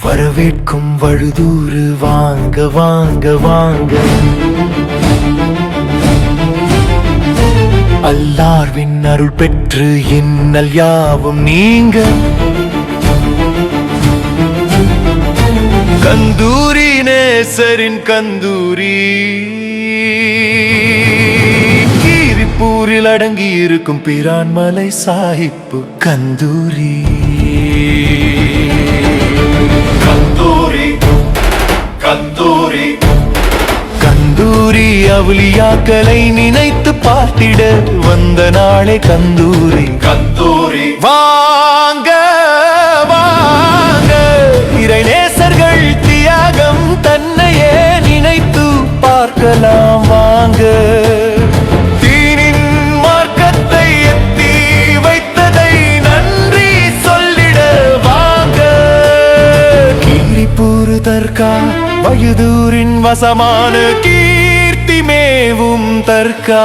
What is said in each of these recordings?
வரவேற்கும் வழுதூறு வாங்க வாங்க வாங்க. அல்லார்வின் அருள் பெற்று இன்னல் யாவும் நீங்க. கந்தூரி நேசரின் கந்தூரி. கீரிப்பூரில் அடங்கி இருக்கும் பிரான்மலை சாஹிப்பு கந்தூரி. கந்தூரி அவுலியாக்களை நினைத்து பார்த்திட வந்த நாளே கந்தூரி. கந்தூரி. வாங்க வாங்க. இறைநேசர்கள் தியாகம் தன்னையே நினைத்து பார்க்கலாம் வாங்க. தீனின் மார்க்கத்தை எத்தி வைத்ததை நன்றி சொல்லிட வாங்க. கீரிப்பூரு தர்கா வயுதூரின் வசமான கீர்த்தி மேவும் தற்கா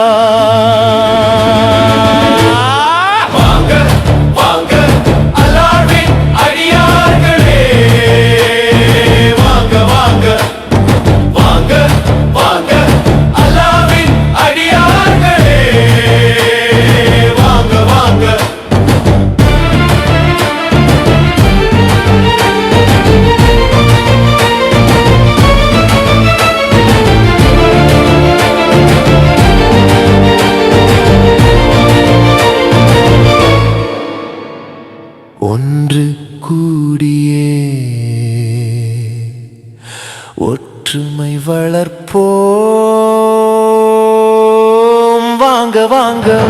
ஒன்று கூடியே. ஒற்றுமை வளர்ப்போம். வாங்க வாங்க.